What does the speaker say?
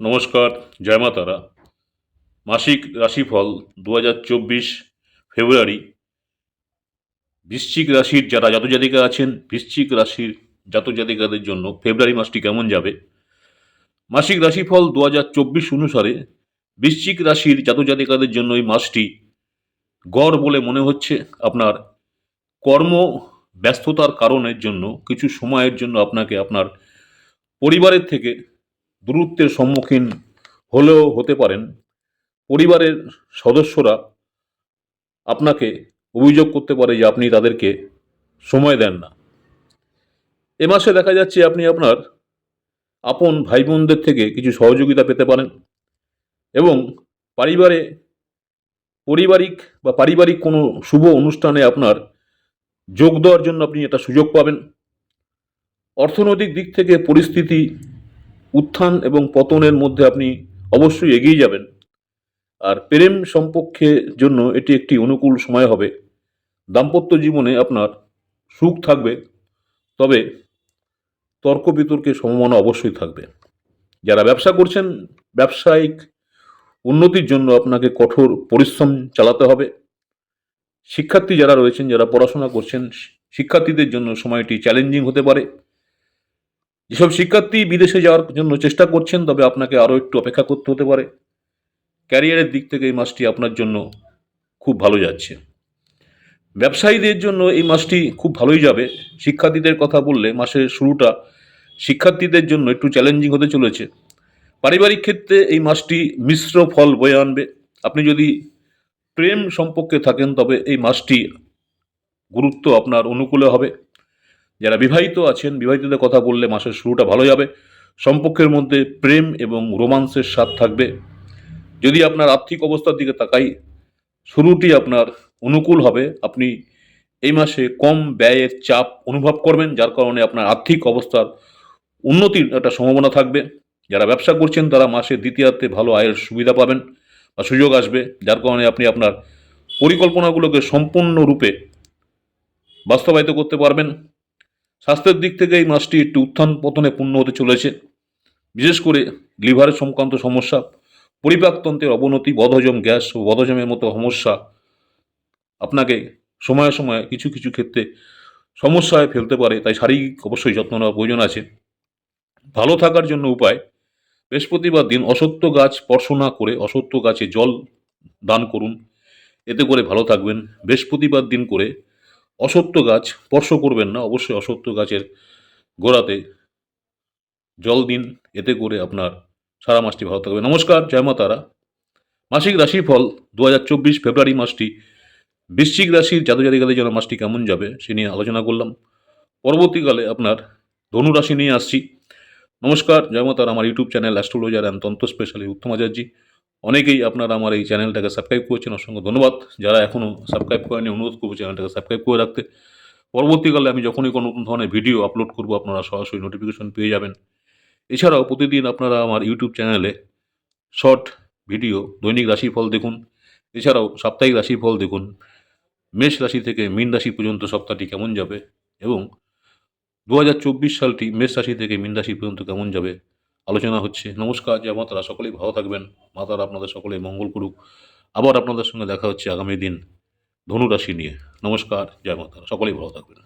নমস্কার, জয় মা তারা। মাসিক রাশিফল দু হাজার চব্বিশ ফেব্রুয়ারি। বৃশ্চিক রাশির যারা জাতজাতিকা আছেন, বৃশ্চিক রাশির জাতজাতিকাদের জন্য ফেব্রুয়ারি মাসটি কেমন যাবে? মাসিক রাশিফল দু হাজার চব্বিশ অনুসারে বৃশ্চিক রাশির জাতজাতিকাদের জন্য এই মাসটি গড় বলে মনে হচ্ছে। আপনার কর্ম ব্যস্ততার কারণের জন্য, কিছু সময়ের জন্য আপনাকে আপনার পরিবারের থেকে দূরত্বের সম্মুখীন হলেও হতে পারেন। পরিবারের সদস্যরা আপনাকে অভিযোগ করতে পারে যে আপনি তাদেরকে সময় দেন না। এ মাসে দেখা যাচ্ছে আপনি আপনার আপন ভাই বোনদের থেকে কিছু সহযোগিতা পেতে পারেন এবং পরিবারে পারিবারিক বা পারিবারিক কোনো শুভ অনুষ্ঠানে আপনার যোগ দেওয়ার জন্য আপনি এটা সুযোগ পাবেন। অর্থনৈতিক দিক থেকে পরিস্থিতি উত্থান এবং পতনের মধ্যে আপনি অবশ্যই এগিয়ে যাবেন। আর প্রেম সম্পর্কের জন্য এটি একটি অনুকূল সময় হবে। দাম্পত্য জীবনে আপনার সুখ থাকবে, তবে তর্ক বিতর্কের সম্ভাবনা অবশ্যই থাকবে। যারা ব্যবসা করছেন, ব্যবসায়িক উন্নতির জন্য আপনাকে কঠোর পরিশ্রম চালাতে হবে। শিক্ষার্থী যারা রয়েছেন, যারা পড়াশোনা করছেন, শিক্ষার্থীদের জন্য সময়টি চ্যালেঞ্জিং হতে পারে। যেসব শিক্ষার্থী বিদেশে যাওয়ার জন্য চেষ্টা করছেন, তবে আপনাকে আরও একটু অপেক্ষা করতে হতে পারে। ক্যারিয়ারের দিক থেকে এই মাসটি আপনার জন্য খুব ভালো যাচ্ছে। ব্যবসায়ীদের জন্য এই মাসটি খুব ভালোই যাবে। শিক্ষার্থীদের কথা বললে মাসের শুরুটা শিক্ষার্থীদের জন্য একটু চ্যালেঞ্জিং হতে চলেছে। পারিবারিক ক্ষেত্রে এই মাসটি মিশ্র ফল বয়ে আনবে। আপনি যদি প্রেম সম্পর্কে থাকেন, তবে এই মাসটি গুরুত্ব আপনার অনুকূলে হবে। যারা বিবাহিত আছেন, বিবাহিতদের কথা বললে মাসের শুরুটা ভালো যাবে। সম্পর্কের মধ্যে প্রেম এবং রোমান্সের স্বাদ থাকবে। যদি আপনার আর্থিক অবস্থার দিকে তাকাই, শুরুটি আপনার অনুকূল হবে। আপনি এই মাসে কম ব্যয়ের চাপ অনুভব করবেন, যার কারণে আপনার আর্থিক অবস্থার উন্নতির একটা সম্ভাবনা থাকবে। যারা ব্যবসা করছেন, তারা মাসে দ্বিতীয়ার্থে ভালো আয়ের সুবিধা পাবেন বা সুযোগ আসবে, যার কারণে আপনি আপনার পরিকল্পনাগুলোকে সম্পূর্ণরূপে বাস্তবায়িত করতে পারবেন। স্বাস্থ্যের দিক থেকে এই মাসটি একটি উত্থান পতনে পূর্ণ হতে চলেছে। বিশেষ করে লিভারের সংক্রান্ত সমস্যা, পরিপাকতন্ত্রের অবনতি, বদহজম গ্যাস ও বদহজমের মতো সমস্যা আপনাকে সময়ে সময়ে কিছু কিছু ক্ষেত্রে সমস্যায় ফেলতে পারে, তাই শারীরিক অবশ্যই যত্ন নেওয়ার প্রয়োজন আছে। ভালো থাকার জন্য উপায়, বৃহস্পতিবার দিন অসত্য গাছ স্পর্শ না করে অসত্য গাছে জল দান করুন। এতে করে ভালো থাকবেন। বৃহস্পতিবার দিন করে অসত্য গাছ, স্পর্শ করবেন না, অবশ্যই অসত্য গাছের গোড়াতে জল দিন, এতে করে আপনার সারা মাসটি ভালো থাকবে। নমস্কার, জয় মা তারা। মাসিক রাশিফল দু হাজার চব্বিশ ফেব্রুয়ারি মাসটি। বৃশ্চিক রাশির জাতজাতিকাদের জন্য মাসটি কেমন যাবে, সে নিয়ে আলোচনা করলাম। পরবর্তীকালে আপনার ধনু রাশি নিয়ে আসছি। নমস্কার, জয় মা তারা। আমার YouTube channel astrologer and tantra specially Uttam Acharya অনেকেই আপনারা আমার এই চ্যানেলটাকে সাবস্ক্রাইব করেছেন, অসংখ্য ধন্যবাদ। যারা এখনও সাবস্ক্রাইব করেনি অনুরোধ করব চ্যানেলটাকে সাবস্ক্রাইব করে রাখতে। পরবর্তীকালে আমি যখনই কোনো নতুন ধরনের ভিডিও আপলোড করব, আপনারা সরাসরি নোটিফিকেশন পেয়ে যাবেন। এছাড়াও প্রতিদিন আপনারা আমার ইউটিউব চ্যানেলে শর্ট ভিডিও দৈনিক রাশিফল দেখুন। এছাড়াও সাপ্তাহিক রাশিফল দেখুন। মেষ রাশি থেকে মীন রাশি পর্যন্ত সপ্তাহটি কেমন যাবে এবং দু হাজার চব্বিশ সালটি মেষ রাশি থেকে মীন রাশি পর্যন্ত কেমন যাবে আলোচনা হচ্ছে। নমস্কার যে মাতারা সকলেই ভালো থাকবেন। মাতারা আপনাদের সকলে মঙ্গল করুক। আবার আপনাদের সঙ্গে দেখা হচ্ছে আগামী দিন ধনুরাশি নিয়ে। নমস্কার, জয় মাতারা সকলেই ভালো থাকবেন।